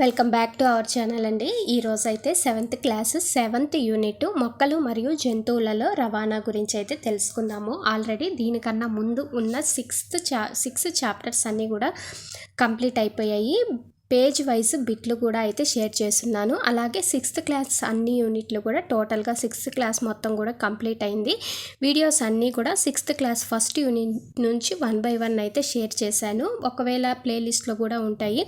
Welcome back to our channel అండి. ఈరోజు అయితే సెవెంత్ క్లాస్ సెవెంత్ యూనిట్ మొక్కలు మరియు జంతువులలో రవాణా గురించి అయితే తెలుసుకుందాము. ఆల్రెడీ దీనికన్నా ముందు ఉన్న సిక్స్త్ చా సిక్స్త్ చాప్టర్స్ అన్నీ కూడా కంప్లీట్ అయిపోయాయి. పేజ్ వైజ్ బిట్లు కూడా అయితే షేర్ చేస్తున్నాను. అలాగే సిక్స్త్ క్లాస్ అన్ని యూనిట్లు కూడా టోటల్గా సిక్స్త్ క్లాస్ మొత్తం కూడా కంప్లీట్ అయింది. వీడియోస్ అన్నీ కూడా సిక్స్త్ క్లాస్ ఫస్ట్ యూనిట్ నుంచి వన్ బై వన్ అయితే షేర్ చేశాను. ఒకవేళ ప్లేలిస్ట్లో కూడా ఉంటాయి.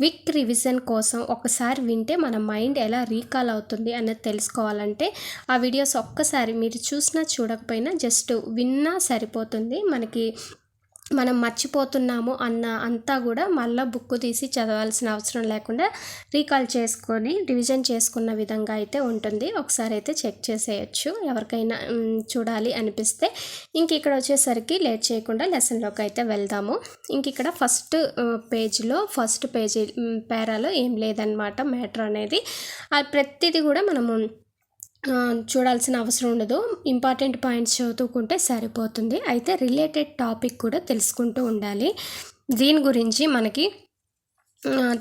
క్విక్ రివిజన్ కోసం ఒకసారి వింటే మన మైండ్ ఎలా రీకాల్ అవుతుంది అన్నది తెలుసుకోవాలంటే ఆ వీడియోస్ ఒక్కసారి మీరు చూసినా చూడకపోయినా జస్ట్ విన్నా సరిపోతుంది. మనకి మనం మర్చిపోతున్నాము అన్న అంతా కూడా మళ్ళీ బుక్ తీసి చదవాల్సిన అవసరం లేకుండా రీకాల్ చేసుకొని రివిజన్ చేసుకున్న విధంగా అయితే ఉంటుంది. ఒకసారి అయితే చెక్ చేసేయచ్చు. ఎవరికైనా చూడాలి అనిపిస్తే. ఇంక ఇక్కడ వచ్చేసరికి లేట్ చేయకుండా లెసన్లోకి అయితే వెళ్దాము. ఇంక ఇక్కడ ఫస్ట్ పేజ్లో ఫస్ట్ పేజీ పేరాలో ఏం లేదనమాట మ్యాటర్ అనేది. ప్రతిదీ కూడా మనము చూడాల్సిన అవసరం ఉండదు. ఇంపార్టెంట్ పాయింట్స్ చదువుకుంటే సరిపోతుంది. అయితే రిలేటెడ్ టాపిక్ కూడా తెలుసుకుంటూ ఉండాలి. దీని గురించి మనకి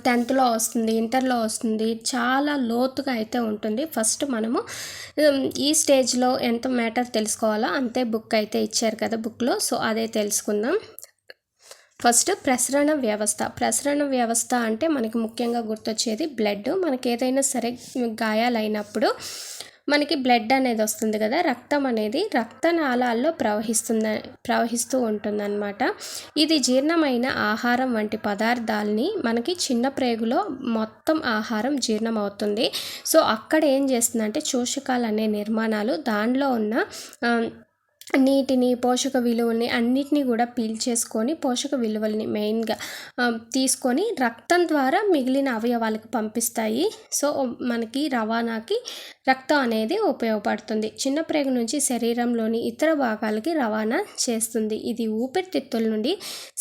టెన్త్లో వస్తుంది ఇంటర్లో వస్తుంది చాలా లోతుగా అయితే ఉంటుంది. ఫస్ట్ మనము ఈ స్టేజ్లో ఎంత మ్యాటర్ తెలుసుకోవాలో అంతే బుక్ అయితే ఇచ్చారు కదా బుక్లో సో అదే తెలుసుకుందాం. ఫస్ట్ ప్రసరణ వ్యవస్థ. ప్రసరణ వ్యవస్థ అంటే మనకి ముఖ్యంగా గుర్తొచ్చేది బ్లడ్. మనకి ఏదైనా సరే గాయాలైనప్పుడు మనకి బ్లడ్ అనేది వస్తుంది కదా రక్తం అనేది రక్తనాళాల్లో ప్రవహిస్తుంది ప్రవహిస్తూ ఉంటుందన్నమాట. ఇది జీర్ణమైన ఆహారం వంటి పదార్థాలని మనకి చిన్న ప్రేగులో మొత్తం ఆహారం జీర్ణం అవుతుంది సో అక్కడ ఏం చేస్తుందంటే చూషకాలు అనే నిర్మాణాలు దానిలో ఉన్న నీటిని పోషక విలువల్ని అన్నిటినీ కూడా పీల్చేసుకొని పోషక విలువల్ని మెయిన్గా తీసుకొని రక్తం ద్వారా మిగిలిన అవయవాలకు పంపిస్తాయి. సో మనకి రవాణాకి రక్తం అనేది ఉపయోగపడుతుంది. చిన్న ప్రేగు నుంచి శరీరంలోని ఇతర భాగాలకి రవాణా చేస్తుంది. ఇది ఊపిరితిత్తుల నుండి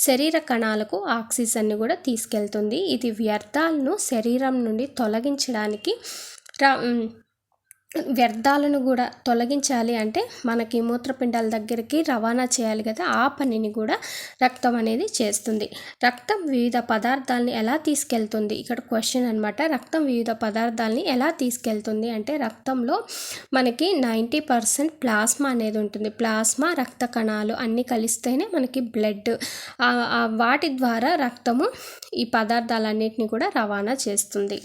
శరీర కణాలకు ఆక్సిజన్ని కూడా తీసుకెళ్తుంది. ఇది వ్యర్థాలను శరీరం నుండి తొలగించడానికి రా వ్యర్థాలను కూడా తొలగించాలి అంటే మనకి మూత్రపిండాల దగ్గరికి రవాణా చేయాలి కదా ఆ పనిని కూడా రక్తం అనేది చేస్తుంది. రక్తం వివిధ పదార్థాలని ఎలా తీసుకెళ్తుంది? ఇక్కడ క్వశ్చన్ అనమాట రక్తం వివిధ పదార్థాలని ఎలా తీసుకెళ్తుంది అంటే రక్తంలో మనకి నైంటీ పర్సెంట్ ప్లాస్మా అనేది ఉంటుంది. ప్లాస్మా రక్త కణాలు అన్నీ కలిస్తేనే మనకి బ్లడ్. వాటి ద్వారా రక్తము ఈ పదార్థాలన్నిటిని కూడా రవాణా చేస్తుంది.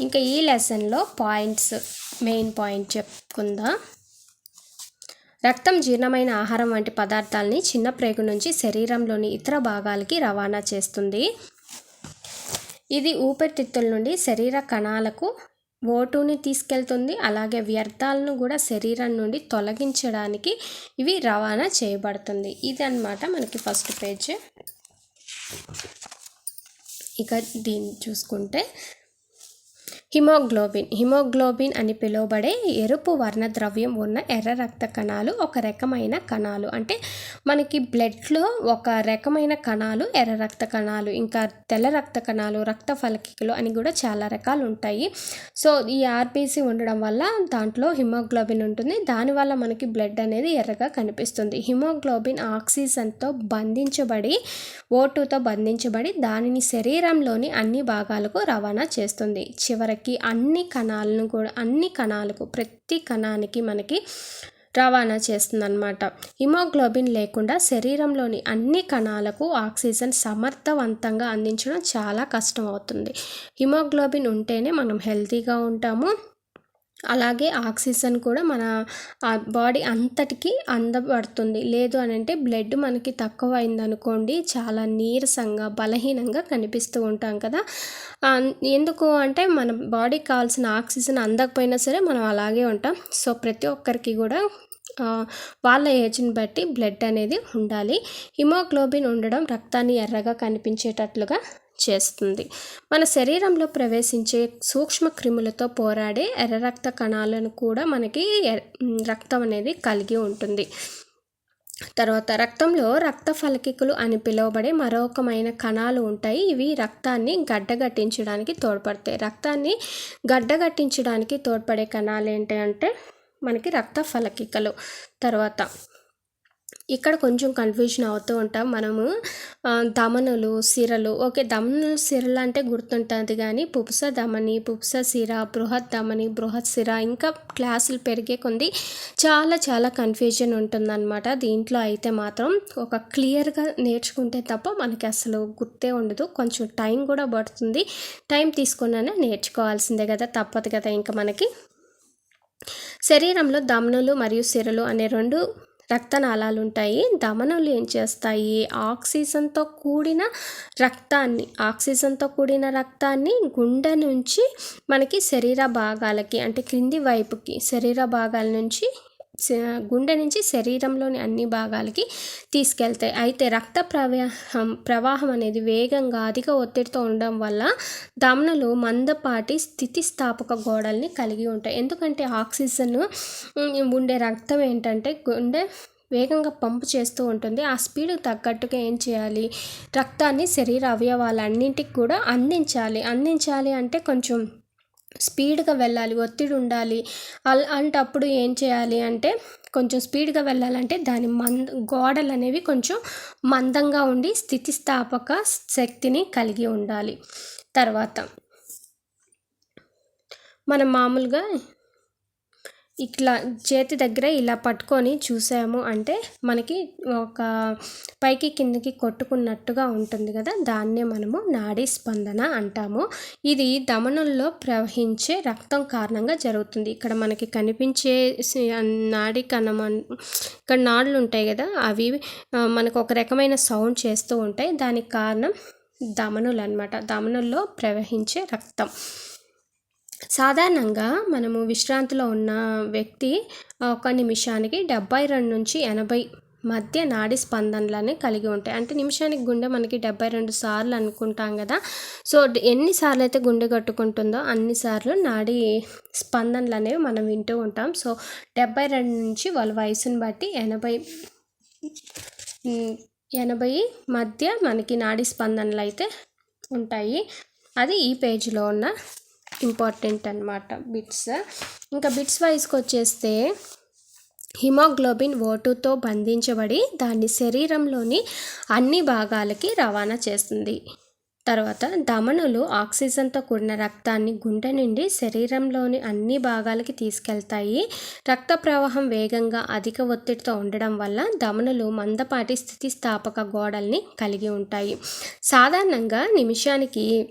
ఇంకా ఈ లెసన్లో పాయింట్స్ మెయిన్ పాయింట్ చెప్పుకుందాం. రక్తం జీర్ణమైన ఆహారం వంటి పదార్థాలని చిన్న ప్రేగు నుంచి శరీరంలోని ఇతర భాగాలకి రవాణా చేస్తుంది. ఇది ఊపిరితిత్తుల నుండి శరీర కణాలకు ఓటుని తీసుకెళ్తుంది. అలాగే వ్యర్థాలను కూడా శరీరం నుండి తొలగించడానికి ఇవి రవాణా చేయబడుతుంది. ఇది అన్నమాట మనకి ఫస్ట్ పేజ్. ఇక దీన్ని చూసుకుంటే హిమోగ్లోబిన్. హిమోగ్లోబిన్ అని పిలువబడే ఎరుపు వర్ణ ద్రవ్యం ఉన్న ఎర్ర రక్త కణాలు ఒక రకమైన కణాలు. అంటే మనకి బ్లడ్లో ఒక రకమైన కణాలు ఎర్ర రక్త కణాలు ఇంకా తెల్ల రక్త కణాలు రక్త ఫలకికలు అని కూడా చాలా రకాలు ఉంటాయి. సో ఈ ఆర్బీసీ ఉండడం వల్ల దాంట్లో హిమోగ్లోబిన్ ఉంటుంది. దానివల్ల మనకి బ్లడ్ అనేది ఎర్రగా కనిపిస్తుంది. హిమోగ్లోబిన్ ఆక్సిజన్తో బంధించబడి ఓటుతో బంధించబడి దానిని శరీరంలోని అన్ని భాగాలకు రవాణా చేస్తుంది. చివరికి అన్ని కణాలను కూడా అన్ని కణాలకు ప్రతి కణానికి మనకి రవాణా చేస్తుందన్నమాట. హిమోగ్లోబిన్ లేకుండా శరీరంలోని అన్ని కణాలకు ఆక్సిజన్ సమర్థవంతంగా అందించడం చాలా కష్టం అవుతుంది హిమోగ్లోబిన్ ఉంటేనే మనం హెల్తీగా ఉంటాము. అలాగే ఆక్సిజన్ కూడా మన బాడీ అంతటికి అందబడుతుంది. లేదు అని అంటే బ్లడ్ మనకి తక్కువ అయిందనుకోండి చాలా నీరసంగా బలహీనంగా కనిపిస్తూ ఉంటాం కదా. ఎందుకు అంటే మన బాడీకి కావాల్సిన ఆక్సిజన్ అందకపోయినా సరే మనం అలాగే ఉంటాం. సో ప్రతి ఒక్కరికి కూడా వాళ్ళ ఏజ్ని బట్టి బ్లడ్ అనేది ఉండాలి. హిమోగ్లోబిన్ ఉండడం రక్తాన్ని ఎర్రగా కనిపించేటట్లుగా చేస్తుంది. మన శరీరంలో ప్రవేశించే సూక్ష్మ క్రిములతో పోరాడే ఎర్ర రక్త కణాలను కూడా మనకి రక్తం అనేది కలిగి ఉంటుంది. తర్వాత రక్తంలో రక్త ఫలకికలు అని పిలువబడే మరొకమైన కణాలు ఉంటాయి. ఇవి రక్తాన్ని గడ్డగట్టించడానికి తోడ్పడతాయి. రక్తాన్ని గడ్డగట్టించడానికి తోడ్పడే కణాలు ఏంటి అంటే మనకి రక్త ఫలకికలు. తర్వాత ఇక్కడ కొంచెం కన్ఫ్యూజన్ అవుతూ ఉంటాం. మనము దమనులు సిరలు. ఓకే దమనులు సిరలు అంటే గుర్తుంటుంది కానీ పుప్స దమని పుప్స సిర బృహత్ దమని బృహత్ సిర ఇంకా క్లాసులు పెరిగే కొంది చాలా చాలా కన్ఫ్యూజన్ ఉంటుందన్నమాట. దీంట్లో అయితే మాత్రం ఒక క్లియర్గా నేర్చుకుంటే తప్ప మనకి అసలు గుర్తే ఉండదు. కొంచెం టైం కూడా పడుతుంది. టైం తీసుకున్నానే నేర్చుకోవాల్సిందే కదా తప్పదు కదా ఇంకా మనకి. శరీరంలో దమనులు మరియు సిరలు అనే రెండు రక్తనాళాలు ఉంటాయి ధమనులు ఏం చేస్తాయి? ఆక్సిజన్తో కూడిన రక్తాన్ని ఆక్సిజన్తో కూడిన రక్తాన్ని గుండె నుంచి మనకి శరీర భాగాలకి అంటే క్రింది వైపుకి శరీర భాగాల నుంచి గుండె నుంచి శరీరంలోని అన్ని భాగాలకి తీసుకెళ్తాయి. అయితే రక్త ప్రవాహం ప్రవాహం అనేది వేగంగా అధిక ఒత్తిడితో ఉండడం వల్ల దమనలు మందపాటి స్థితిస్థాపక గోడల్ని కలిగి ఉంటాయి. ఎందుకంటే ఆక్సిజన్ ఉండే రక్తం ఏంటంటే గుండె వేగంగా పంపు చేస్తూ ఉంటుంది. ఆ స్పీడ్ తగ్గట్టుగా ఏం చేయాలి? రక్తాన్ని శరీర అవయవాలన్నింటికి కూడా అందించాలి. అందించాలి అంటే కొంచెం స్పీడ్గా వెళ్ళాలి ఒత్తిడి ఉండాలి. అల్ అంటప్పుడు ఏం చేయాలి అంటే కొంచెం స్పీడ్గా వెళ్ళాలంటే దాని మంద గోడలు అనేవి కొంచెం మందంగా ఉండి స్థితిస్థాపక శక్తిని కలిగి ఉండాలి. తర్వాత మనం మామూలుగా ఇట్లా చేతి దగ్గర ఇలా పట్టుకొని చూసాము అంటే మనకి ఒక పైకి కిందకి కొట్టుకున్నట్టుగా ఉంటుంది కదా దాన్నే మనము నాడీ స్పందన అంటాము. ఇది దమనుల్లో ప్రవహించే రక్తం కారణంగా జరుగుతుంది. ఇక్కడ మనకి కనిపించే నాడీ కణం ఇక్కడ నాడులు ఉంటాయి కదా అవి మనకు ఒక రకమైన సౌండ్ చేస్తూ ఉంటాయి. దానికి కారణం దమనులు అనమాట దమనుల్లో ప్రవహించే రక్తం. సాధారణంగా మనము విశ్రాంతిలో ఉన్న వ్యక్తి ఒక నిమిషానికి డెబ్బై రెండు నుంచి ఎనభై మధ్య నాడి స్పందనలని కలిగి ఉంటాయి. అంటే నిమిషానికి గుండె మనకి డెబ్బై రెండు సార్లు అనుకుంటాం కదా. సో ఎన్నిసార్లు అయితే గుండె కట్టుకుంటుందో అన్నిసార్లు నాడి స్పందనలు అనేవి మనం వింటూ ఉంటాం. సో డెబ్బై రెండు నుంచి వాళ్ళ వయసును బట్టి ఎనభై ఎనభై మధ్య మనకి నాడి స్పందనలు అయితే ఉంటాయి. అది ఈ పేజీలో ఉన్న ఇంపార్టెంట్ అన్నమాట బిట్స్. ఇంకా బిట్స్ వైజ్కి వచ్చేస్తే హిమోగ్లోబిన్ ఓటుతో బంధించబడి దాన్ని శరీరంలోని అన్ని భాగాలకి రవాణా చేస్తుంది. తర్వాత దమనులు ఆక్సిజన్తో కూడిన రక్తాన్ని గుండె నుండి శరీరంలోని అన్ని భాగాలకి తీసుకెళ్తాయి. రక్త ప్రవాహం వేగంగా అధిక ఒత్తిడితో ఉండడం వల్ల దమనులు మందపాటి స్థితిస్థాపక గోడల్ని కలిగి ఉంటాయి. సాధారణంగా నిమిషానికి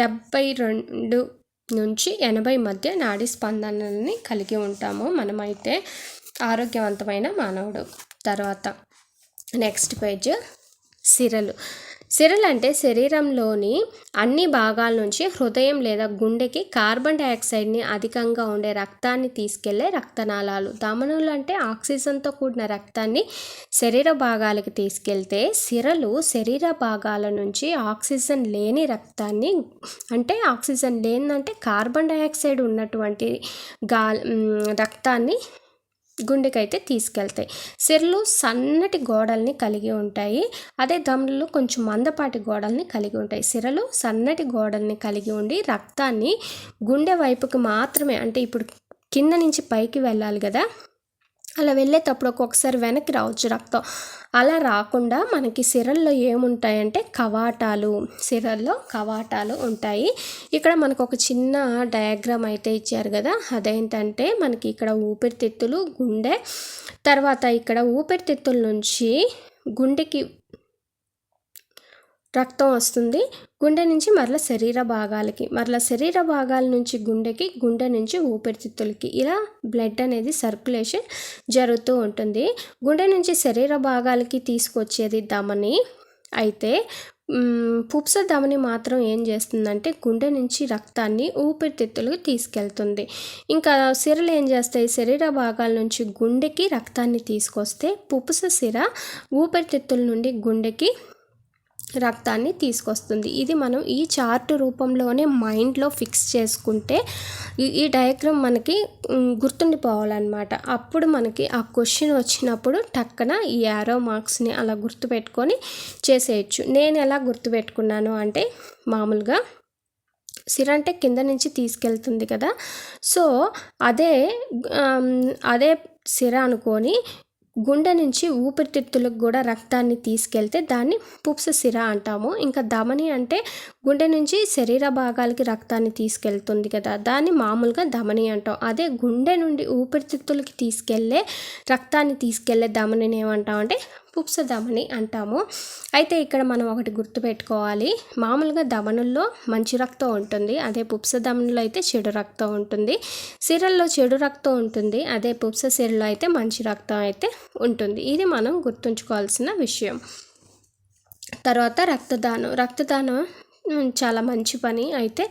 డెబ్బై రెండు నుంచి ఎనభై మధ్య నాడీ స్పందనల్ని కలిగి ఉంటాము. మనమైతే ఆరోగ్యవంతమైన మానవుడు. తర్వాత నెక్స్ట్ పేజ్ సిరలు. సిరల్ అంటే శరీరంలోని అన్ని భాగాల నుంచి హృదయం లేదా గుండెకి కార్బన్ డైఆక్సైడ్ని అధికంగా ఉండే రక్తాన్ని తీసుకెళ్ళే రక్తనాళాలు. ధమనులు అంటే ఆక్సిజన్తో కూడిన రక్తాన్ని శరీర భాగాలకి తీసుకెళ్తే సిరలు శరీర భాగాల నుంచి ఆక్సిజన్ లేని రక్తాన్ని అంటే ఆక్సిజన్ లేనంటే కార్బన్ డైఆక్సైడ్ ఉన్నటువంటి గా రక్తాన్ని గుండెకైతే తీసుకెళ్తాయి. సిరలు సన్నటి గోడల్ని కలిగి ఉంటాయి. అదే దమ్ములు కొంచెం మందపాటి గోడల్ని కలిగి ఉంటాయి. సిరలు సన్నటి గోడల్ని కలిగి ఉండి రక్తాన్ని గుండె వైపుకి మాత్రమే అంటే ఇప్పుడు కింద నుంచి పైకి వెళ్ళాలి కదా అలా వెళ్ళేటప్పుడు ఒక్కొక్కసారి వెనక్కి రావచ్చు రక్తం. అలా రాకుండా మనకి సిరల్లో ఏముంటాయంటే కవాటాలు సిరల్లో కవాటాలు ఉంటాయి. ఇక్కడ మనకు ఒక చిన్న డయాగ్రామ్ అయితే ఇచ్చారు కదా అదేంటంటే మనకి ఇక్కడ ఊపిరితిత్తులు గుండె తర్వాత ఇక్కడ ఊపిరితిత్తుల నుంచి గుండెకి రక్తం వస్తుంది గుండె నుంచి మరల శరీర భాగాలకి మరల శరీర భాగాల నుంచి గుండెకి గుండె నుంచి ఊపిరితిత్తులకి. ఇలా బ్లడ్ అనేది సర్క్యులేషన్ జరుగుతూ ఉంటుంది. గుండె నుంచి శరీర భాగాలకి తీసుకొచ్చేది దమని అయితే పుప్స ధమని మాత్రం ఏం చేస్తుందంటే గుండె నుంచి రక్తాన్ని ఊపిరితిత్తులకు తీసుకెళ్తుంది. ఇంకా సిరలు ఏం చేస్తాయి? శరీర భాగాల నుంచి గుండెకి రక్తాన్ని తీసుకొస్తే పుప్స సిర ఊపిరితిత్తుల నుండి గుండెకి రక్తాన్ని తీసుకొస్తుంది. ఇది మనం ఈ చార్ట్ రూపంలోనే మైండ్లో ఫిక్స్ చేసుకుంటే ఈ ఈ డయాగ్రామ్ మనకి గుర్తుండిపోవాలన్నమాట. అప్పుడు మనకి ఆ క్వశ్చన్ వచ్చినప్పుడు టక్కన ఈ యారో మార్క్స్ని అలా గుర్తుపెట్టుకొని చేసేయచ్చు. నేను ఎలా గుర్తుపెట్టుకున్నాను అంటే మామూలుగా సిర అంటే కింద నుంచి తీసుకెళ్తుంది కదా. సో అదే అదే సిర అనుకొని గుండె నుంచి ఊపిరితిత్తులకు కూడా రక్తాన్ని తీసుకెళ్తే దాన్ని పుప్స సిర అంటాము. ఇంకా ధమని అంటే గుండె నుంచి శరీర భాగాలకి రక్తాన్ని తీసుకెళ్తుంది కదా దాన్ని మామూలుగా ధమని అంటాం. అదే గుండె నుండి ఊపిరితిత్తులకి తీసుకెళ్ళే రక్తాన్ని తీసుకెళ్ళే ధమనిని ఏమంటాం అంటే ధమని అంటాము. అయితే ఇక్కడ మనం ఒకటి గుర్తుపెట్టుకోవాలి మామూలుగా ధమనుల్లో మంచి రక్తం ఉంటుంది. అదే పుప్స ధమనిలో అయితే చెడు రక్తం ఉంటుంది. సిరల్లో చెడు రక్తం ఉంటుంది. అదే పుప్స సిరలో అయితే మంచి రక్తం అయితే ఉంటుంది. ఇది మనం గుర్తుంచుకోవాల్సిన విషయం. తర్వాత రక్తదానం. రక్తదానం చాలా మంచి పని. అయితే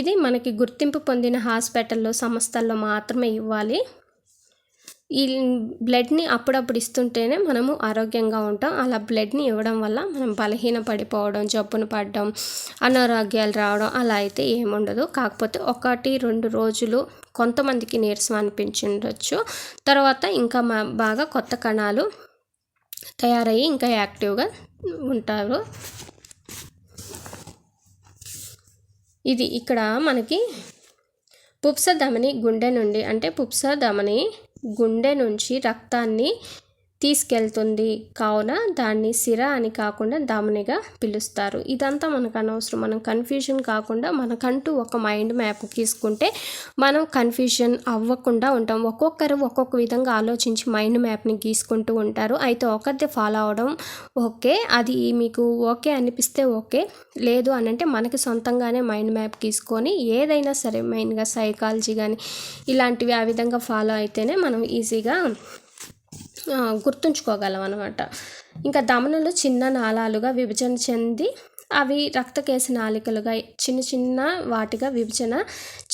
ఇది మనకి గుర్తింపు పొందిన హాస్పిటల్లో సంస్థల్లో మాత్రమే ఇవ్వాలి. ఈ బ్లడ్ని అప్పుడప్పుడు ఇస్తుంటేనే మనము ఆరోగ్యంగా ఉంటాం. అలా బ్లడ్ని ఇవ్వడం వల్ల మనం బలహీన పడిపోవడం జబ్బును పడడం అనారోగ్యాలు రావడం అలా అయితే ఏముండదు. కాకపోతే ఒకటి రెండు రోజులు కొంతమందికి నీరసం అనిపించుండొచ్చు. తర్వాత ఇంకా మా బాగా కొత్త కణాలు తయారయ్యి ఇంకా యాక్టివ్గా ఉంటారు. ఇది ఇక్కడ మనకి పుప్స ధమని గుండె నుండి అంటే పుప్స ధమని గుండె నుంచి రక్తాన్ని తీసుకెళ్తుంది. కావున దాన్ని సిర అని కాకుండా ధమనిగా పిలుస్తారు. ఇదంతా మనకు అనవసరం. మనం కన్ఫ్యూజన్ కాకుండా మనకంటూ ఒక మైండ్ మ్యాప్ గీసుకుంటే మనం కన్ఫ్యూజన్ అవ్వకుండా ఉంటాం. ఒక్కొక్కరు ఒక్కొక్క విధంగా ఆలోచించి మైండ్ మ్యాప్ని గీసుకుంటూ ఉంటారు. అయితే ఒకరిది ఫాలో అవడం ఓకే. అది మీకు ఓకే అనిపిస్తే ఓకే. లేదు అని అంటే మనకి సొంతంగానే మైండ్ మ్యాప్ గీసుకొని ఏదైనా సరే మెయిన్గా సైకాలజీ కానీ ఇలాంటివి ఆ విధంగా ఫాలో అయితేనే మనం ఈజీగా గుర్తుంచుకోగలం అనమాట ఇంకా ధమనులు చిన్న నాళాలుగా విభజన చెంది అవి రక్తకేశ నాళికలుగా చిన్న చిన్న వాటిగా విభజన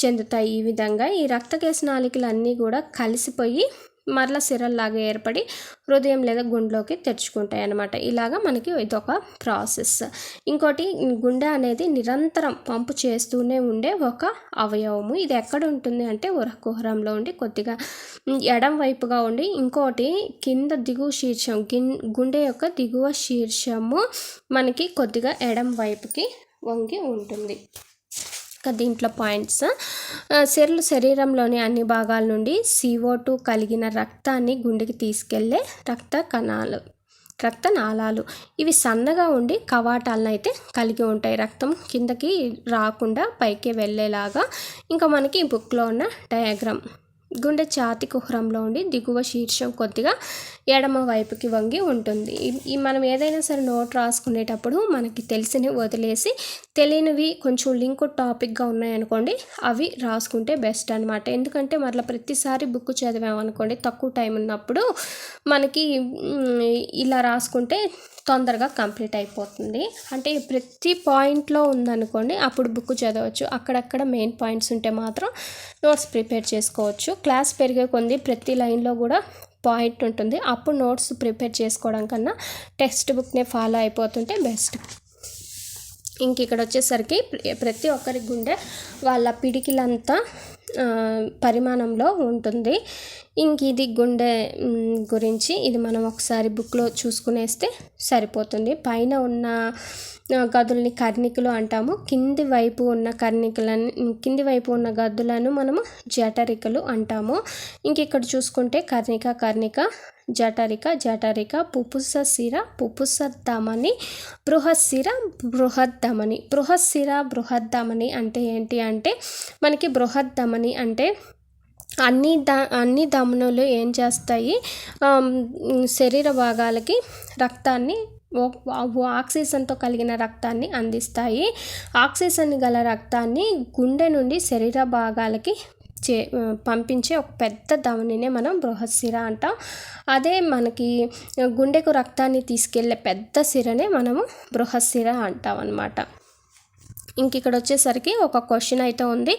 చెందుతాయి. ఈ విధంగా ఈ రక్తకేశ నాళికలు అన్నీ కూడా కలిసిపోయి మరలా సిరల్లాగా ఏర్పడి హృదయం లేదా గుండెలోకి తెచ్చుకుంటాయి అన్నమాట ఇలాగా మనకి ఇదొక ప్రాసెస్. ఇంకోటి గుండె అనేది నిరంతరం పంపు చేస్తూనే ఉండే ఒక అవయవము. ఇది ఎక్కడ ఉంటుంది అంటే ఉర కుహరంలో ఉండి కొద్దిగా ఎడం వైపుగా ఉండి ఇంకోటి కింద దిగువ శీర్షం గిన్ గుండె యొక్క దిగువ శీర్షము మనకి కొద్దిగా ఎడం వైపుకి వంగి ఉంటుంది. దీంట్లో పాయింట్స్. సెర్లు శరీరంలోని అన్ని భాగాల నుండి సిఓ టూ కలిగిన రక్తాన్ని గుండెకి తీసుకెళ్ళే రక్త కణాలు రక్త నాళాలు. ఇవి సన్నగా ఉండి కవాటాలను అయితే కలిగి ఉంటాయి. రక్తం కిందకి రాకుండా పైకి వెళ్ళేలాగా. ఇంకా మనకి ఈ బుక్లో ఉన్న డయాగ్రామ్ గుండె ఛాతి కుహరంలో ఉండి దిగువ శీర్షం కొద్దిగా ఎడమ వైపుకి వంగి ఉంటుంది. ఈ- మనం ఏదైనా సరే నోట్ రాసుకునేటప్పుడు మనకి తెలిసినవి వదిలేసి తెలియనివి కొంచెం లింక్ టాపిక్గా ఉన్నాయనుకోండి అవి రాసుకుంటే బెస్ట్ అనమాట ఎందుకంటే మరలా ప్రతిసారి బుక్ చదివామనుకోండి తక్కువ టైం ఉన్నప్పుడు మనకి ఇలా రాసుకుంటే తొందరగా కంప్లీట్ అయిపోతుంది. అంటే ప్రతి పాయింట్లో ఉందనుకోండి అప్పుడు బుక్ చదవచ్చు. అక్కడక్కడ మెయిన్ పాయింట్స్ ఉంటే మాత్రం నోట్స్ ప్రిపేర్ చేసుకోవచ్చు. క్లాస్ పెరిగే కొంది ప్రతి లైన్లో కూడా పాయింట్ ఉంటుంది. అప్పుడు నోట్స్ ప్రిపేర్ చేసుకోవడం కన్నా టెక్స్ట్ బుక్నే ఫాలో అయిపోతుంటే బెస్ట్. ఇంక ఇక్కడ వచ్చేసరికి ప్రతి ఒక్కరి గుండె వాళ్ళ పిడికిలంతా పరిమాణంలో ఉంటుంది. ఇంక ఇది గుండె గురించి ఇది మనం ఒకసారి బుక్లో చూసుకునేస్తే సరిపోతుంది. పైన ఉన్న గదుల్ని కర్ణికలు అంటాము. కింది వైపు ఉన్న కర్ణికలని కింది వైపు ఉన్న గదులను మనము జటరికలు అంటాము. ఇంక ఇక్కడ చూసుకుంటే కర్ణిక కర్ణిక జటరిక జటరిక పుపుస శిర పుపుస ధమని బృహశిర బృహద్దమని బృహశిర బృహద్దమని అంటే ఏంటి అంటే మనకి బృహద్దమని అంటే అన్ని ద అన్ని దమనులు ఏం చేస్తాయి? శరీర భాగాలకి రక్తాన్ని ఓ- ఓ- ఆక్సిజన్తో కలిగిన రక్తాన్ని అందిస్తాయి. ఆక్సిజన్ గల రక్తాన్ని గుండె నుండి శరీర భాగాలకి చే పంపించే ఒక పెద్ద ధమనినే మనం బృహశిర అంటాం. అదే మనకి గుండెకు రక్తాన్ని తీసుకెళ్ళే పెద్ద సిరనే మనము బృహశిర అంటాం అన్నమాట ఇంక ఇక్కడ వచ్చేసరికి ఒక క్వశ్చన్ అయితే ఉంది.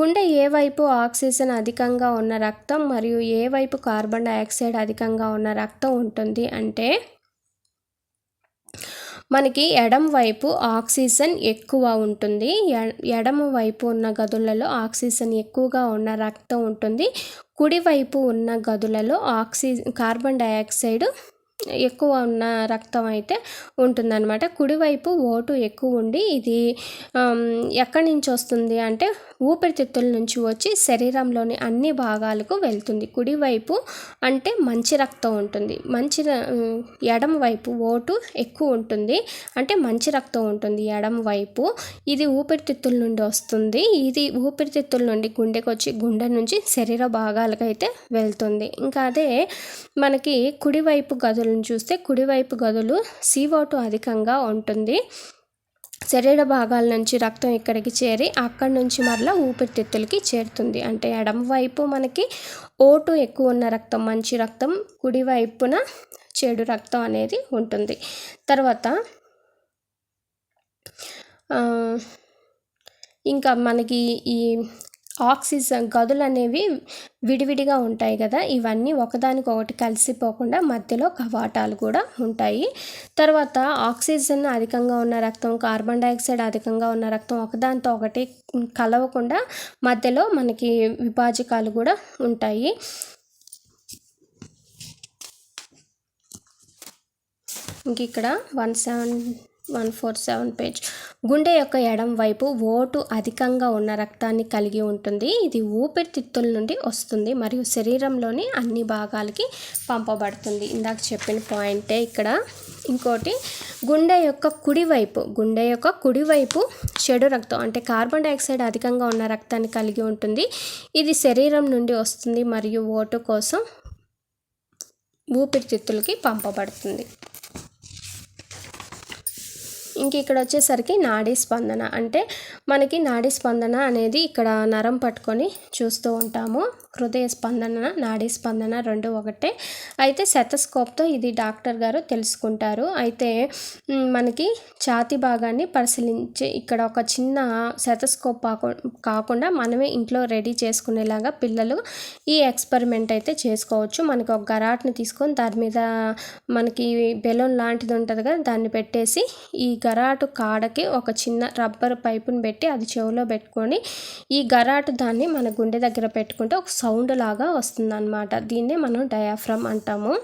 గుండె ఏ వైపు ఆక్సిజన్ అధికంగా ఉన్న రక్తం మరియు ఏ వైపు కార్బన్ డైఆక్సైడ్ అధికంగా ఉన్న రక్తం ఉంటుంది అంటే మనకి ఎడం వైపు ఆక్సిజన్ ఎక్కువ ఉంటుంది. ఎ- ఎడమ వైపు ఉన్న గదులలో ఆక్సిజన్ ఎక్కువగా ఉన్న రక్తం ఉంటుంది. కుడివైపు ఉన్న గదులలో ఆక్సిజన్ కార్బన్ డైఆక్సైడ్ ఎక్కువ ఉన్న రక్తం అయితే ఉంటుందన్నమాట. కుడివైపు ఓటు ఎక్కువ ఉండి ఇది ఎక్కడి నుంచి వస్తుంది అంటే ఊపిరితిత్తుల నుంచి వచ్చి శరీరంలోని అన్ని భాగాలకు వెళ్తుంది. కుడివైపు అంటే మంచి రక్తం ఉంటుంది. మంచి ఎడమ వైపు ఓటు ఎక్కువ ఉంటుంది. అంటే మంచి రక్తం ఉంటుంది ఎడమ వైపు. ఇది ఊపిరితిత్తుల నుండి వస్తుంది. ఇది ఊపిరితిత్తుల నుండి గుండెకి వచ్చి గుండె నుంచి శరీర భాగాలకు అయితే వెళ్తుంది. ఇంకా అదే మనకి కుడివైపు గదులు గదులను చూస్తే కుడివైపు గదులు సీవోటు అధికంగా ఉంటుంది. శరీర భాగాల నుంచి రక్తం ఇక్కడికి చేరి అక్కడి నుంచి మరలా ఊపిరితిత్తులకి చేరుతుంది. అంటే ఎడమ వైపు మనకి ఓటు ఎక్కువ ఉన్న రక్తం మంచి రక్తం కుడివైపున చెడు రక్తం అనేది ఉంటుంది. తర్వాత ఇంకా మనకి ఈ ఆక్సిజన్ గదులు అనేవి విడివిడిగా ఉంటాయి కదా. ఇవన్నీ ఒకదానికొకటి కలిసిపోకుండా మధ్యలో కవాటాలు కూడా ఉంటాయి. తర్వాత ఆక్సిజన్ అధికంగా ఉన్న రక్తం కార్బన్ డైఆక్సైడ్ అధికంగా ఉన్న రక్తం ఒకదానితో ఒకటి కలవకుండా మధ్యలో మనకి విభాజకాలు కూడా ఉంటాయి. ఇంక ఇక్కడ one seven one four seven page. గుండె యొక్క ఎడం వైపు ఓటు అధికంగా ఉన్న రక్తాన్ని కలిగి ఉంటుంది. ఇది ఊపిరితిత్తుల నుండి వస్తుంది మరియు శరీరంలోని అన్ని భాగాలకి పంపబడుతుంది. ఇందాక చెప్పిన పాయింటే ఇక్కడ ఇంకోటి గుండె యొక్క కుడివైపు గుండె యొక్క కుడివైపు చెడు రక్తం అంటే కార్బన్ డైఆక్సైడ్ అధికంగా ఉన్న రక్తాన్ని కలిగి ఉంటుంది. ఇది శరీరం నుండి వస్తుంది మరియు ఓటు కోసం ఊపిరితిత్తులకి పంపబడుతుంది. ఇంక ఇక్కడ వచ్చేసరికి నాడీ స్పందన. అంటే మనకి నాడీ స్పందన అనేది ఇక్కడ నరం పట్టుకొని చూస్తూ ఉంటాము. హృదయ స్పందన నాడీ స్పందన రెండు ఒకటే. అయితే సెతస్కోప్తో ఇది డాక్టర్ గారు తెలుసుకుంటారు. అయితే మనకి ఛాతి భాగాన్ని పరిశీలించి ఇక్కడ ఒక చిన్న సెతస్కోప్ కాకుండా మనమే ఇంట్లో రెడీ చేసుకునేలాగా పిల్లలు ఈ ఎక్స్పెరిమెంట్ అయితే చేసుకోవచ్చు. మనకి ఒక గరాట్ని తీసుకొని దాని మీద మనకి బెలూన్ లాంటిది ఉంటుంది కదా దాన్ని పెట్టేసి ఈ గరాటు కాడకి ఒక చిన్న రబ్బర్ పైపుని పెట్టి అది చెవిలో పెట్టుకొని ఈ గరాటు దాన్ని మన గుండె దగ్గర పెట్టుకుంటే ఒక సౌండ్ లాగా వస్తుందన్నమాట. దీన్నే మనం డయాఫ్రమ్ అంటాము.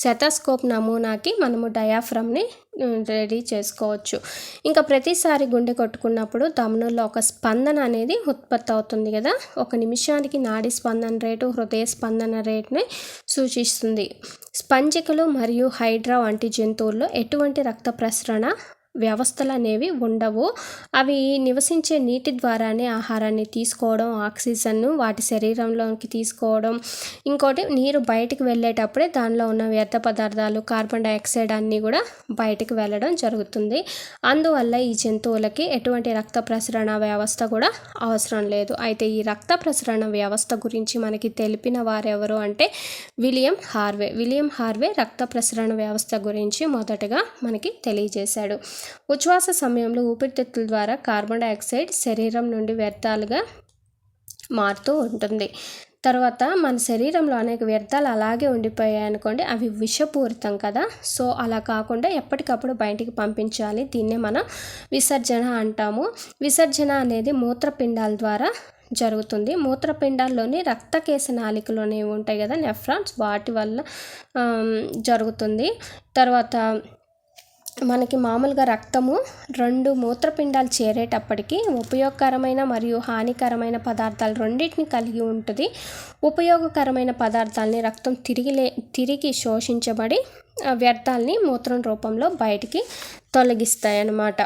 సెటాస్కోప్ నమూనాకి మనము డయాఫ్రమ్ని రెడీ చేసుకోవచ్చు. ఇంకా ప్రతిసారి గుండె కొట్టుకున్నప్పుడు దమనుల్లో ఒక స్పందన అనేది ఉత్పత్తి అవుతుంది కదా? ఒక నిమిషానికి నాడి స్పందన రేటు హృదయ స్పందన రేటుని సూచిస్తుంది. స్పంజికలు మరియు హైడ్రా వంటి జంతువుల్లో ఎటువంటి రక్త ప్రసరణ వ్యవస్థలు అనేవి ఉండవు. అవి నివసించే నీటి ద్వారానే ఆహారాన్ని తీసుకోవడం ఆక్సిజన్ను వాటి శరీరంలోకి తీసుకోవడం. ఇంకోటి నీరు బయటికి వెళ్ళేటప్పుడే దానిలో ఉన్న వ్యర్థ పదార్థాలు కార్బన్ డైఆక్సైడ్ అన్నీ కూడా బయటికి వెళ్ళడం జరుగుతుంది. అందువల్ల ఈ జంతువులకి ఎటువంటి రక్త ప్రసరణ వ్యవస్థ కూడా అవసరం లేదు. అయితే ఈ రక్త ప్రసరణ వ్యవస్థ గురించి మనకి తెలిపిన వారెవరు అంటే విలియం హార్వే. విలియం హార్వే రక్త ప్రసరణ వ్యవస్థ గురించి మొదటగా మనకి తెలియజేశాడు. ఉచ్ఛ్వాస సమయంలో ఊపిరితిత్తుల ద్వారా కార్బన్ డైఆక్సైడ్ శరీరం నుండి వ్యర్థాలుగా మారుతూ ఉంటుంది. తర్వాత మన శరీరంలో అనేక వ్యర్థాలు అలాగే ఉండిపోయాయి అనుకోండి అవి విషపూరితం కదా. సో అలా కాకుండా ఎప్పటికప్పుడు బయటికి పంపించాలి. దీన్నే మనం విసర్జన అంటాము. విసర్జన అనేది మూత్రపిండాల ద్వారా జరుగుతుంది. మూత్రపిండాల్లోని రక్తకేశ నాలికలు అనేవి ఉంటాయి కదా నెఫ్రాన్స్. వాటి వల్ల జరుగుతుంది. తర్వాత మనకి మామూలుగా రక్తము రెండు మూత్రపిండాలు చేరేటప్పటికి ఉపయోగకరమైన మరియు హానికరమైన పదార్థాలు రెండింటిని కలిగి ఉంటుంది. ఉపయోగకరమైన పదార్థాలని రక్తం తిరిగి తిరిగి శోషించబడి వ్యర్థాలని మూత్రం రూపంలో బయటికి తొలగిస్తాయి అన్నమాట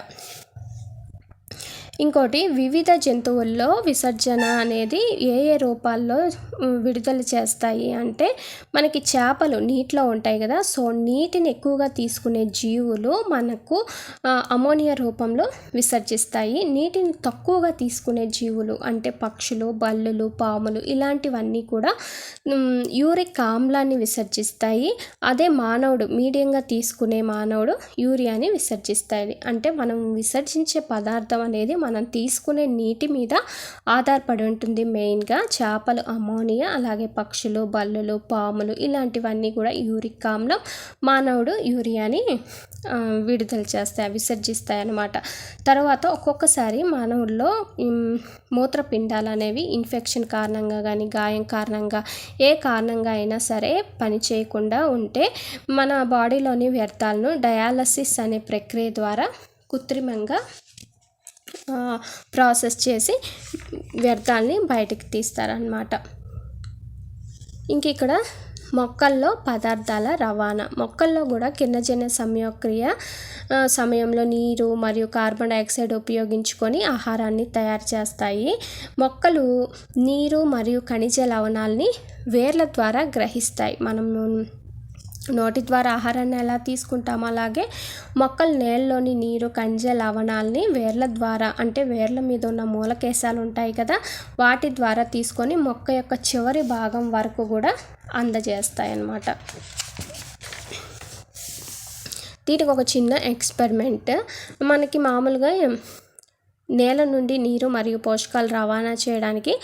ఇంకోటి వివిధ జంతువుల్లో విసర్జన అనేది ఏ ఏ రూపాల్లో విడుదల చేస్తాయి అంటే మనకి చేపలు నీటిలో ఉంటాయి కదా సో నీటిని ఎక్కువగా తీసుకునే జీవులు మనకు అమోనియా రూపంలో విసర్జిస్తాయి. నీటిని తక్కువగా తీసుకునే జీవులు అంటే పక్షులు బల్లులు పాములు ఇలాంటివన్నీ కూడా యూరిక్ ఆమ్లాన్ని విసర్జిస్తాయి. అదే మానవుడు మీడియంగా తీసుకునే మానవుడు యూరియాని విసర్జిస్తాయి. అంటే మనం విసర్జించే పదార్థం అనేది మన మనం తీసుకునే నీటి మీద ఆధారపడి ఉంటుంది. మెయిన్గా చేపలు అమోనియా అలాగే పక్షులు బల్లులు పాములు ఇలాంటివన్నీ కూడా యూరిక్ ఆమ్లం మానవుడు యూరియాని విడుదల చేస్తాయి విసర్జిస్తాయి అన్నమాట. తర్వాత ఒక్కొక్కసారి మానవుల్లో మూత్రపిండాలు అనేవి ఇన్ఫెక్షన్ కారణంగా కానీ గాయం కారణంగా ఏ కారణంగా అయినా సరే పని చేయకుండా ఉంటే మన బాడీలోని వ్యర్థాలను డయాలసిస్ అనే ప్రక్రియ ద్వారా కృత్రిమంగా ప్రాసెస్ చేసి వ్యర్థాలని బయటకు తీస్తారనమాట ఇంక ఇక్కడ మొక్కల్లో పదార్థాల రవాణా. మొక్కల్లో కూడా కిరణజన్య సంయోక్రియ సమయంలో నీరు మరియు కార్బన్ డైఆక్సైడ్ ఉపయోగించుకొని ఆహారాన్ని తయారు చేస్తాయి. మొక్కలు నీరు మరియు ఖనిజ లవణాలని వేర్ల ద్వారా గ్రహిస్తాయి. మనం నోటి ద్వారా ఆహారాన్ని ఎలా తీసుకుంటామో అలాగే మొక్కలు నేలలోని నీరు ఖనిజ లవణాలని వేర్ల ద్వారా అంటే వేర్ల మీద ఉన్న మూలకేశాలు ఉంటాయి కదా వాటి ద్వారా తీసుకొని మొక్క యొక్క చివరి భాగం వరకు కూడా అందజేస్తాయి అన్నమాట దీనికి ఒక చిన్న ఎక్స్పెరిమెంట్ మనకి మామూలుగా నేల నుండి నీరు మరియు పోషకాలు రవాణా చేయడానికి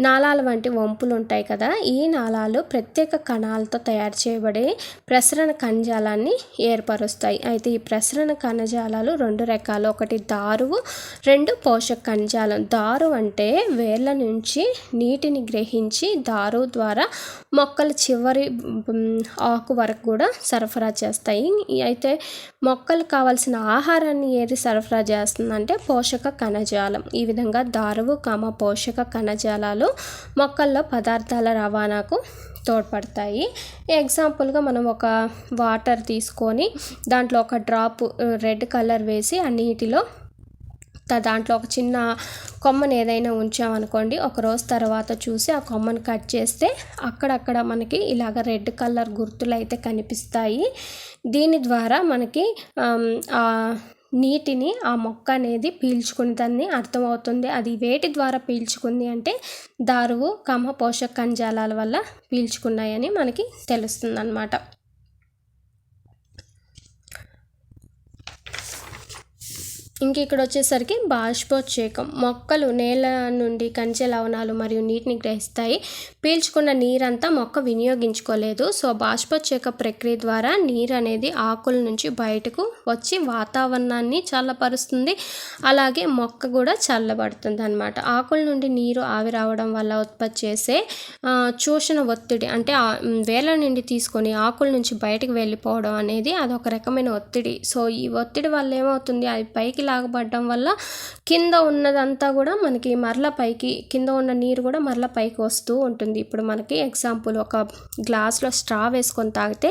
నాళాల వంటి వంపులు ఉంటాయి కదా. ఈ నాళాలు ప్రత్యేక కణాలతో తయారు చేయబడే ప్రసరణ కణజాలాన్ని ఏర్పరుస్తాయి. అయితే ఈ ప్రసరణ కణజాలాలు రెండు రకాలు. ఒకటి దారువు రెండు పోషక కణజాలం దారు అంటే వేర్ల నుంచి నీటిని గ్రహించి దారు ద్వారా మొక్కల చివరి ఆకు వరకు కూడా సరఫరా చేస్తాయి. అయితే మొక్కలు కావాల్సిన ఆహారాన్ని ఏది సరఫరా చేస్తుందంటే పోషక కణ కణజాలం. ఈ విధంగా దారువు కామ పోషక కణజాలాలు మొక్కల్లో పదార్థాల రవాణాకు తోడ్పడతాయి. ఎగ్జాంపుల్గా మనం ఒక వాటర్ తీసుకొని దాంట్లో ఒక డ్రాప్ రెడ్ కలర్ వేసి ఆ నీటిలో దాంట్లో ఒక చిన్న కొమ్మను ఏదైనా ఉంచామనుకోండి ఒక రోజు తర్వాత చూసి ఆ కొమ్మను కట్ చేస్తే అక్కడక్కడ మనకి ఇలాగ రెడ్ కలర్ గుర్తులు అయితే కనిపిస్తాయి. దీని ద్వారా మనకి నీటిని ఆ మొక్క అనేది పీల్చుకుంటుందని అర్థమవుతుంది. అది వేటి ద్వారా పీల్చుకుంది అంటే దారువు కమ పోషక కణజాలాల వల్ల పీల్చుకున్నాయని మనకి తెలుస్తుంది అన్నమాట ఇంక ఇక్కడ వచ్చేసరికి బాష్పోచ్చేకం. మొక్కలు నేల నుండి కంచె లవణాలు మరియు నీటిని గ్రహిస్తాయి. పీల్చుకున్న నీరంతా మొక్క వినియోగించుకోలేదు. సో బాష్పోచ్చేక ప్రక్రియ ద్వారా నీరు అనేది ఆకుల నుంచి బయటకు వచ్చి వాతావరణాన్ని చల్లపరుస్తుంది. అలాగే మొక్క కూడా చల్లబడుతుంది అనమాట ఆకుల నుండి నీరు ఆవిరావడం వల్ల ఉత్పత్తి చేసే చూషణ ఒత్తిడి అంటే వేల నుండి తీసుకొని ఆకుల నుంచి బయటకు వెళ్ళిపోవడం అనేది అదొక రకమైన ఒత్తిడి. సో ఈ ఒత్తిడి వల్ల ఏమవుతుంది? అది పైకి లాగబడడం వల్ల కింద ఉన్నదంతా కూడా మనకి మరల పైకి కింద ఉన్న నీరు కూడా మరల పైకి వస్తూ ఉంటుంది. ఇప్పుడు మనకి ఎగ్జాంపుల్ ఒక గ్లాస్లో స్ట్రా వేసుకొని తాగితే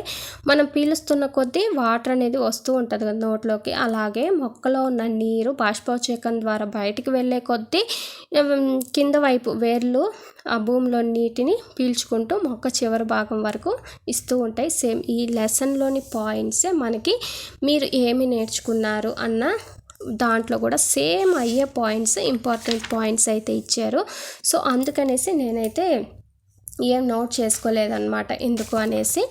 మనం పీలుస్తున్న కొద్దీ వాటర్ అనేది వస్తూ ఉంటుంది కదా నోట్లోకి. అలాగే మొక్కలో ఉన్న నీరు బాష్పోచేకం ద్వారా బయటికి వెళ్ళే కొద్దీ కింద వైపు వేర్లు ఆ భూమిలో నీటిని పీల్చుకుంటూ మొక్క చివరి భాగం వరకు ఇస్తూ ఉంటాయి. సేమ్ ఈ లెసన్లోని పాయింట్సే మనకి మీరు ఏమి నేర్చుకున్నారు అన్న దాంట్లో కూడా సేమ్ అయ్యే పాయింట్స్ ఇంపార్టెంట్ పాయింట్స్ అయితే ఇచ్చారు. సో అందుకనేసి నేనైతే ఏం నోట్ చేసుకోలేదన్నమాట ఎందుకు అనేసి.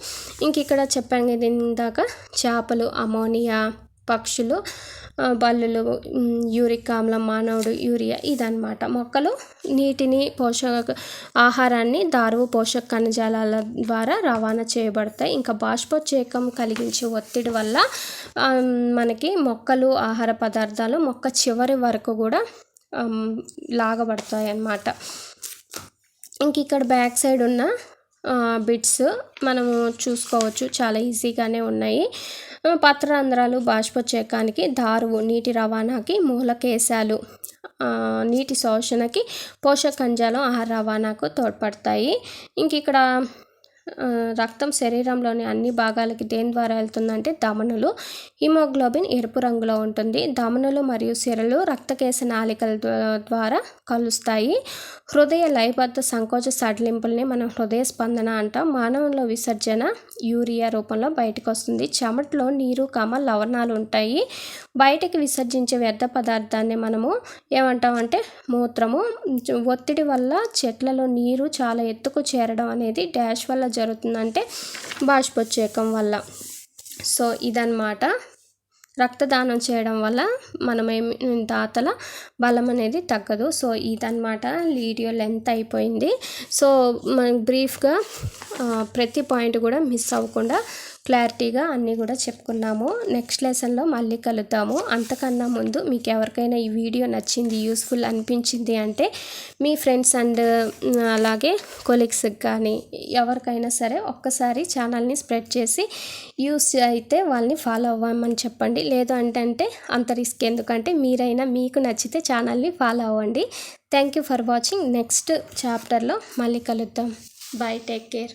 ఇంక ఇక్కడ చెప్పాను కదా ఇందాక చేపలు అమోనియా పక్షులు బల్లులు యూరిక్ ఆమ్లం మానవుడు యూరియా ఇదన్నమాట. మొక్కలు నీటిని పోషక ఆహారాన్ని దారువు పోషక కణజాలాల ద్వారా రవాణా చేయబడతాయి. ఇంకా బాష్పోచ్చేకం కలిగించే ఒత్తిడి వల్ల మనకి మొక్కలు ఆహార పదార్థాలు మొక్క చివరి వరకు కూడా లాగబడతాయి అన్నమాట. ఇంక ఇక్కడ బ్యాక్ సైడ్ ఉన్న బిట్స్ మనము చూసుకోవచ్చు. చాలా ఈజీగానే ఉన్నాయి. పత్రరంధ్రాలు బాష్పోచ్చేకానికి దారువు నీటి రవాణాకి మూలకేశాలు. నీటి శోషణకి పోషక కణజాలం ఆహార రవాణాకు తోడ్పడతాయి. ఇంక ఇక్కడ రక్తం శరీరంలోని అన్ని భాగాలకి దేని ద్వారా వెళ్తుందంటే ధమనులు హిమోగ్లోబిన్ ఎరుపు రంగులో ఉంటుంది. ధమనులు మరియు సిరలు రక్తకేశ నాళికల ద్వారా కలుస్తాయి. హృదయ లయబద్ధ సంకోచ సడలింపుల్ని మనం హృదయ స్పందన అంటాం. మానవుల విసర్జన యూరియా రూపంలో బయటకు వస్తుంది. చెమటలో నీరు కమ లవణాలు ఉంటాయి. బయటకి విసర్జించే వ్యర్థ పదార్థాన్ని మనము ఏమంటామంటే మూత్రము. ఒత్తిడి వల్ల చెట్లలో నీరు చాలా ఎత్తుకు చేరడం అనేది డాష్ వల్ల జరుగుతుందంటే బాష్పోచ్చేకం వల్ల. సో ఇదన్నమాట. రక్తదానం చేయడం వల్ల మనమేమి దాతల బలం అనేది తగ్గదు. సో ఇదన్నమాట వీడియో లెంత్ అయిపోయింది. సో మనం బ్రీఫ్గా ప్రతి పాయింట్ కూడా మిస్ అవ్వకుండా క్లారిటీగా అన్నీ కూడా చెప్పుకున్నాము. నెక్స్ట్ లెసన్లో మళ్ళీ కలుద్దాము. అంతకన్నా ముందు మీకు ఎవరికైనా ఈ వీడియో నచ్చింది యూస్ఫుల్ అనిపించింది అంటే మీ ఫ్రెండ్స్ అండ్ అలాగే కొలీగ్స్కి కానీ ఎవరికైనా సరే ఒక్కసారి ఛానల్ని స్ప్రెడ్ చేసి యూస్ అయితే వాళ్ళని ఫాలో అవ్వమని చెప్పండి. లేదు అంటే అంత రిస్క్ ఎందుకంటే మీరైనా మీకు నచ్చితే ఛానల్ని ఫాలో అవ్వండి. Thank you for watching. Next చాప్టర్లో మళ్ళీ కలుద్దాం. Bye take care.